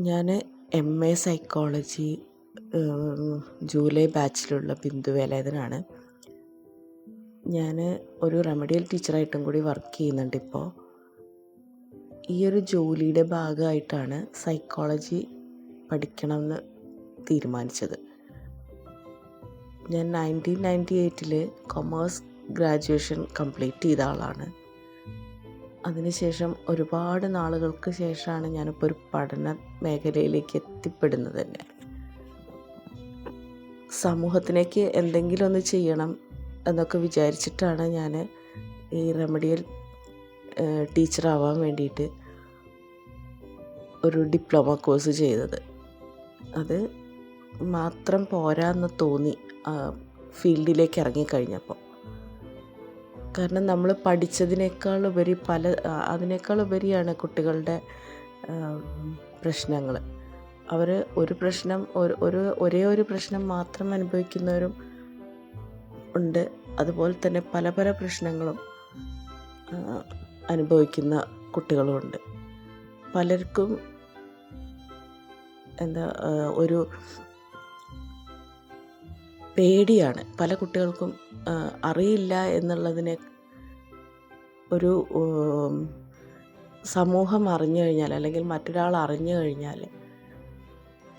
ഞാൻ M A psychology July ബാച്ചിലുള്ള ബിന്ദു വേലേതനാണ് ഞാൻ ഒരു റെമഡിയൽ ടീച്ചറായിട്ടും കൂടി വർക്ക് ചെയ്യുന്നുണ്ട് ഇപ്പോൾ ഈ ഒരു ജോലിയുടെ ഭാഗമായിട്ടാണ് സൈക്കോളജി പഠിക്കണമെന്ന് തീരുമാനിച്ചത്. ഞാൻ നയന്റീൻ നയന്റി എയ്റ്റിൽ കൊമേഴ്സ് ഗ്രാജുവേഷൻ കംപ്ലീറ്റ് ചെയ്ത ആളാണ്. അതിനുശേഷം ഒരുപാട് നാളുകൾക്ക് ശേഷമാണ് ഞാനിപ്പോൾ ഒരു പഠന മേഖലയിലേക്ക് എത്തിപ്പെടുന്നത് തന്നെ. സമൂഹത്തിലേക്ക് എന്തെങ്കിലും ഒന്ന് ചെയ്യണം എന്നൊക്കെ വിചാരിച്ചിട്ടാണ് ഞാൻ ഈ റെമഡിയൽ ടീച്ചറാവാൻ വേണ്ടിയിട്ട് ഒരു ഡിപ്ലോമ കോഴ്സ് ചെയ്തത്. അത് മാത്രം പോരാന്ന് തോന്നി ഫീൽഡിലേക്ക് ഇറങ്ങിക്കഴിഞ്ഞപ്പോൾ കാരണം നമ്മൾ പഠിച്ചതിനേക്കാൾ ഉപരി പല അതിനേക്കാൾ ഉപരിയാണ് കുട്ടികളുടെ പ്രശ്നങ്ങൾ. അവർ ഒരു പ്രശ്നം ഒരു ഒരു ഒരേ ഒരു പ്രശ്നം മാത്രം അനുഭവിക്കുന്നവരും ഉണ്ട്. അതുപോലെ തന്നെ പല പല പ്രശ്നങ്ങളും അനുഭവിക്കുന്ന കുട്ടികളുമുണ്ട് പലർക്കും എന്താ ഒരു പേടിയാണ്. പല കുട്ടികൾക്കും അറിയില്ല എന്നുള്ളതിനെ ഒരു സമൂഹം അറിഞ്ഞു കഴിഞ്ഞാൽ അല്ലെങ്കിൽ മറ്റൊരാൾ അറിഞ്ഞു കഴിഞ്ഞാൽ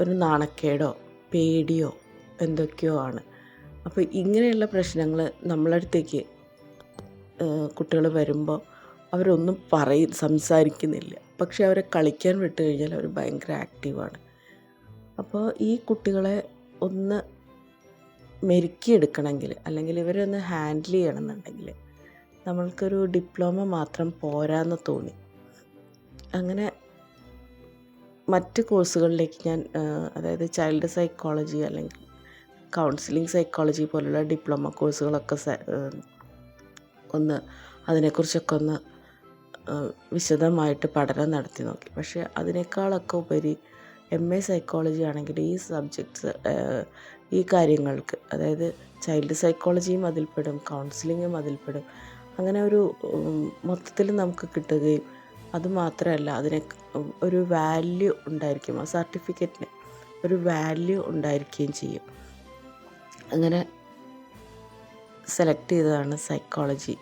ഒരു നാണക്കേടോ പേടിയോ എന്തൊക്കെയോ ആണ്. അപ്പോൾ ഇങ്ങനെയുള്ള പ്രശ്നങ്ങൾ നമ്മളടുത്തേക്ക് കുട്ടികൾ വരുമ്പോൾ അവരൊന്നും പറയ സംസാരിക്കുന്നില്ല. പക്ഷെ അവരെ കളിക്കാൻ വിട്ട് കഴിഞ്ഞാൽ അവർ ഭയങ്കര ആക്റ്റീവാണ് അപ്പോൾ ഈ കുട്ടികളെ ഒന്ന് മെരുക്കിയെടുക്കണമെങ്കിൽ അല്ലെങ്കിൽ ഇവരെ ഒന്ന് ഹാൻഡിൽ ചെയ്യണമെന്നുണ്ടെങ്കിൽ നമ്മൾക്കൊരു ഡിപ്ലോമ മാത്രം പോരാന്ന് തോന്നി. അങ്ങനെ മറ്റ് കോഴ്സുകളിലേക്ക് ഞാൻ അതായത് ചൈൽഡ് സൈക്കോളജി അല്ലെങ്കിൽ കൗൺസിലിംഗ് സൈക്കോളജി പോലുള്ള ഡിപ്ലോമ കോഴ്സുകളൊക്കെ ഒന്ന് അതിനെക്കുറിച്ചൊക്കെ ഒന്ന് വിശദമായിട്ട് പഠനം നടത്തി നോക്കി. പക്ഷേ അതിനേക്കാളൊക്കെ ഉപരി എം എ സൈക്കോളജി ആണെങ്കിൽ ഈ സബ്ജക്ട്സ് ഈ കാര്യങ്ങൾക്ക് അതായത് ചൈൽഡ് സൈക്കോളജിയും അതിൽപ്പെടും കൗൺസിലിങ്ങും അതിൽപ്പെടും അങ്ങനെ ഒരു മൊത്തത്തിൽ നമുക്ക് കിട്ടുകയും അതുമാത്രമല്ല അതിനെ ഒരു വാല്യൂ ഉണ്ടായിരിക്കും ആ സർട്ടിഫിക്കറ്റിന് ഒരു വാല്യൂ ഉണ്ടായിരിക്കുകയും ചെയ്യും. അങ്ങനെ സെലക്ട് ചെയ്തതാണ് സൈക്കോളജി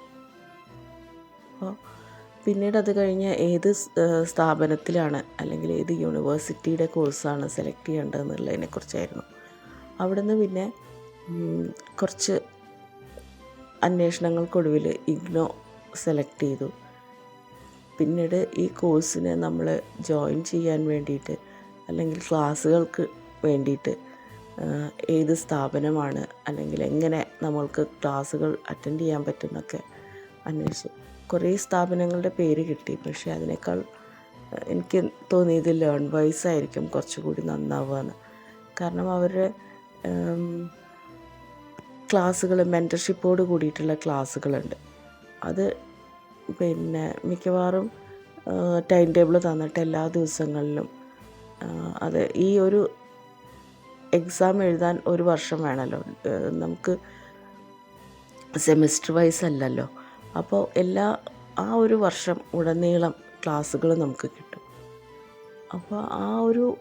അപ്പോൾ പിന്നീട് അത് കഴിഞ്ഞ് ഏത് സ്ഥാപനത്തിലാണ് അല്ലെങ്കിൽ ഏത് യൂണിവേഴ്സിറ്റിയുടെ കോഴ്സാണ് സെലക്ട് ചെയ്യേണ്ടതെന്നുള്ളതിനെക്കുറിച്ചായിരുന്നു. അവിടെ നിന്ന് പിന്നെ കുറച്ച് അന്വേഷണങ്ങൾക്കൊടുവിൽ ഇഗ്നോ സെലക്ട് ചെയ്തു. പിന്നീട് ഈ കോഴ്സിനെ നമ്മൾ ജോയിൻ ചെയ്യാൻ വേണ്ടിയിട്ട് അല്ലെങ്കിൽ ക്ലാസ്സുകൾക്ക് വേണ്ടിയിട്ട് ഏത് സ്ഥാപനമാണ് അല്ലെങ്കിൽ എങ്ങനെ നമ്മൾക്ക് ക്ലാസ്സുകൾ അറ്റൻഡ് ചെയ്യാൻ പറ്റുമെന്നൊക്കെ അന്വേഷിച്ചു. കുറേ സ്ഥാപനങ്ങളുടെ പേര് കിട്ടി. പക്ഷേ അതിനേക്കാൾ എനിക്ക് തോന്നിയത് ലേൺ വൈസ് ആയിരിക്കും കുറച്ചുകൂടി നന്നാവുകയെന്ന്. കാരണം അവരുടെ ക്ലാസ്സുകൾ മെന്റർഷിപ്പോട് കൂടിയിട്ടുള്ള ക്ലാസ്സുകളുണ്ട്. അത് പിന്നെ മിക്കവാറും ടൈം ടേബിൾ തന്നിട്ട് എല്ലാ ദിവസങ്ങളിലും അത് ഈ ഒരു എക്സാം എഴുതാൻ ഒരു വർഷം വേണമല്ലോ. നമുക്ക് സെമിസ്റ്റർ വൈസ് അല്ലല്ലോ. അപ്പോൾ എല്ലാ ആ ഒരു വർഷം ഉടനീളം ക്ലാസ്സുകൾ നമുക്ക് കിട്ടും. അപ്പോൾ ആ ഒരു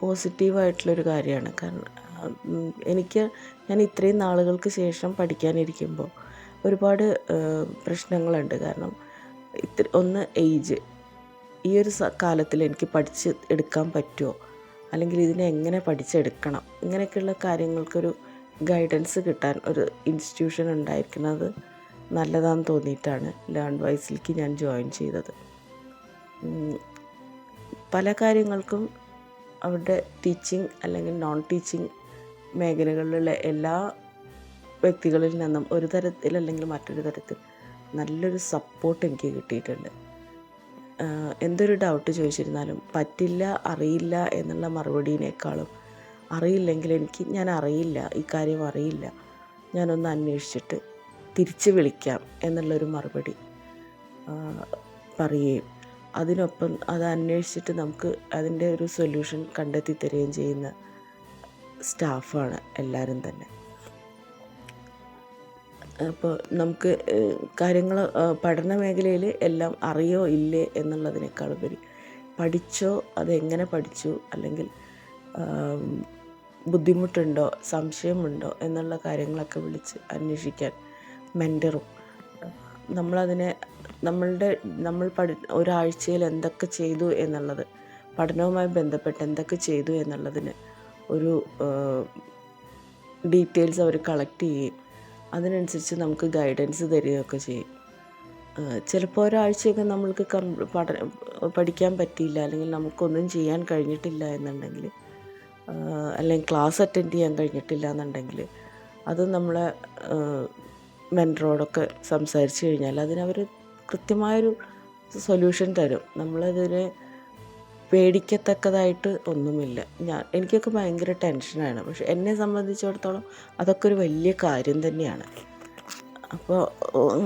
പോസിറ്റീവായിട്ടുള്ളൊരു കാര്യമാണ്. കാരണം എനിക്ക് ഞാൻ ഇത്രയും നാളുകൾക്ക് ശേഷം പഠിക്കാനിരിക്കുമ്പോൾ ഒരുപാട് പ്രശ്നങ്ങളുണ്ട്. കാരണം ഇത്ര ഒന്ന് ഏജ് ഈ ഒരു കാലത്തിൽ എനിക്ക് പഠിച്ച് എടുക്കാൻ പറ്റുമോ? അല്ലെങ്കിൽ ഇതിനെ എങ്ങനെ പഠിച്ചെടുക്കണം? ഇങ്ങനെയൊക്കെയുള്ള കാര്യങ്ങൾക്കൊരു ഗൈഡൻസ് കിട്ടാൻ ഒരു ഇൻസ്റ്റിറ്റ്യൂഷൻ ഉണ്ടായിരിക്കുന്നത് നല്ലതാണെന്ന് തോന്നിയിട്ടാണ് ലേൺ വൈസിലേക്ക് ഞാൻ ജോയിൻ ചെയ്തത്. പല കാര്യങ്ങൾക്കും അവരുടെ ടീച്ചിങ് അല്ലെങ്കിൽ നോൺ ടീച്ചിങ് മേഖലകളിലുള്ള എല്ലാ വ്യക്തികളിൽ നിന്നും ഒരു തരത്തിൽ അല്ലെങ്കിൽ മറ്റൊരു തരത്തിൽ നല്ലൊരു സപ്പോർട്ട് എനിക്ക് കിട്ടിയിട്ടുണ്ട്. എന്തൊരു ഡൗട്ട് ചോദിച്ചിരുന്നാലും പറ്റില്ല അറിയില്ല എന്നുള്ള മറുപടിയിനേക്കാളും അറിയില്ലെങ്കിൽ എനിക്ക് ഞാൻ അറിയില്ല ഇക്കാര്യം കാര്യം അറിയില്ല. ഞാനൊന്ന് അന്വേഷിച്ചിട്ട് തിരിച്ച് വിളിക്കാം എന്നുള്ളൊരു മറുപടി പറയുകയും അതിനൊപ്പം അത് അന്വേഷിച്ചിട്ട് നമുക്ക് അതിന്റെ ഒരു സൊല്യൂഷൻ കണ്ടെത്തി തരികയും ചെയ്യുന്ന സ്റ്റാഫാണ് എല്ലാവരും തന്നെ. അപ്പോൾ നമുക്ക് കാര്യങ്ങൾ പഠന മേഖലയിൽ എല്ലാം അറിയോ ഇല്ലേ എന്നുള്ളതിനേക്കാളുപരി പഠിച്ചോ അതെങ്ങനെ പഠിച്ചു അല്ലെങ്കിൽ ബുദ്ധിമുട്ടുണ്ടോ സംശയമുണ്ടോ എന്നുള്ള കാര്യങ്ങളൊക്കെ വിളിച്ച് അന്വേഷിക്കാൻ മെന്ററും നമ്മളതിനെ നമ്മളുടെ നമ്മൾ പഠി ഒരാഴ്ചയിൽ എന്തൊക്കെ ചെയ്തു എന്നുള്ളത് പഠനവുമായി ബന്ധപ്പെട്ട് എന്തൊക്കെ ചെയ്തു എന്നുള്ളതിന് ഒരു ഡീറ്റെയിൽസ് അവർ കളക്ട് ചെയ്യുകയും അതിനനുസരിച്ച് നമുക്ക് ഗൈഡൻസ് തരികയൊക്കെ ചെയ്യും. ചിലപ്പോൾ ഒരാഴ്ചയൊക്കെ നമ്മൾക്ക് കം പഠന പഠിക്കാൻ പറ്റിയില്ല അല്ലെങ്കിൽ നമുക്കൊന്നും ചെയ്യാൻ കഴിഞ്ഞിട്ടില്ല എന്നുണ്ടെങ്കിൽ അല്ലെങ്കിൽ ക്ലാസ് അറ്റൻഡ് ചെയ്യാൻ കഴിഞ്ഞിട്ടില്ല എന്നുണ്ടെങ്കിൽ അത് നമ്മളെ മെന്ററോടൊക്കെ സംസാരിച്ച് കഴിഞ്ഞാൽ അതിനവർ കൃത്യമായൊരു സൊല്യൂഷൻ തരും. നമ്മളതിനെ പേടിക്കത്തക്കതായിട്ട് ഒന്നുമില്ല. ഞാൻ എനിക്കൊക്കെ ഭയങ്കര ടെൻഷനാണ്. പക്ഷെ എന്നെ സംബന്ധിച്ചിടത്തോളം അതൊക്കെ ഒരു വലിയ കാര്യം തന്നെയാണ്. അപ്പോൾ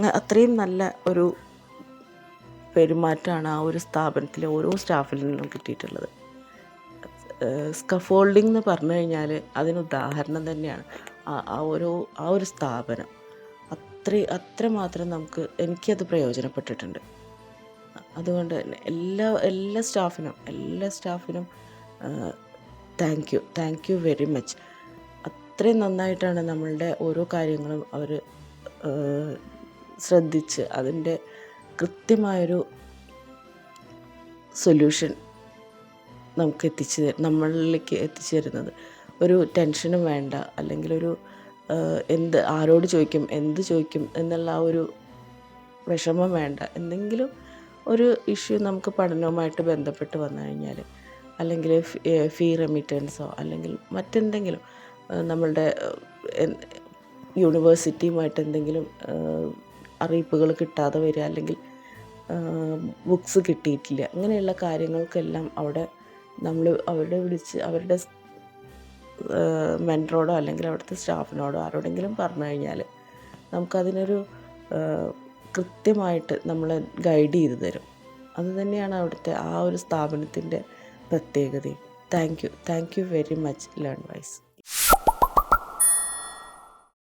അത്രയും നല്ല ഒരു പെരുമാറ്റമാണ് ആ ഒരു സ്ഥാപനത്തിലെ ഓരോ സ്റ്റാഫിൽ നിന്നും കിട്ടിയിട്ടുള്ളത്. സ്കഫോൾഡിംഗ് എന്ന് പറഞ്ഞു കഴിഞ്ഞാൽ അതിന് ഉദാഹരണം തന്നെയാണ്. ആ ഒരു ആ ഒരു സ്ഥാപനം. അത്ര അത്രമാത്രം നമുക്ക് എനിക്കത് പ്രയോജനപ്പെട്ടിട്ടുണ്ട്. അതുകൊണ്ട് തന്നെ എല്ലാ എല്ലാ സ്റ്റാഫിനും എല്ലാ സ്റ്റാഫിനും thank you thank you very much അത്രയും നന്നായിട്ടാണ് നമ്മളുടെ ഓരോ കാര്യങ്ങളും അവർ ശ്രദ്ധിച്ച് അതിന്റെ കൃത്യമായൊരു സൊല്യൂഷൻ നമുക്ക് എത്തിച്ച് നമ്മളിലേക്ക് എത്തിച്ചു തരുന്നത്. ഒരു ടെൻഷനും വേണ്ട. അല്ലെങ്കിൽ ഒരു എന്ത് ആരോട് ചോദിക്കും എന്ത് ചോദിക്കും എന്നുള്ള ആ ഒരു വിഷമം വേണ്ട. എന്തെങ്കിലും ഒരു ഇഷ്യൂ നമുക്ക് പഠനവുമായിട്ട് ബന്ധപ്പെട്ട് വന്നു കഴിഞ്ഞാൽ അല്ലെങ്കിൽ ഫീ റെമിറ്റൻസോ അല്ലെങ്കിൽ മറ്റെന്തെങ്കിലും നമ്മളുടെ യൂണിവേഴ്സിറ്റിയുമായിട്ട് എന്തെങ്കിലും അറിയിപ്പുകൾ കിട്ടാതെ വരിക അല്ലെങ്കിൽ ബുക്സ് കിട്ടിയിട്ടില്ല അങ്ങനെയുള്ള കാര്യങ്ങൾക്കെല്ലാം അവിടെ നമ്മൾ അവരുടെ വിളിച്ച് അവരുടെ മെന്ററോടോ അല്ലെങ്കിൽ അവിടുത്തെ സ്റ്റാഫിനോടോ ആരോടെങ്കിലും പറഞ്ഞു കഴിഞ്ഞാൽ നമുക്കതിനൊരു കൃത്യമായിട്ട് നമ്മളെ ഗൈഡ് ചെയ്ത് തരും. അത് തന്നെയാണ് അവിടുത്തെ ആ ഒരു സ്ഥാപനത്തിന്റെ പ്രത്യേകതയും. Thank you thank you very much learn wise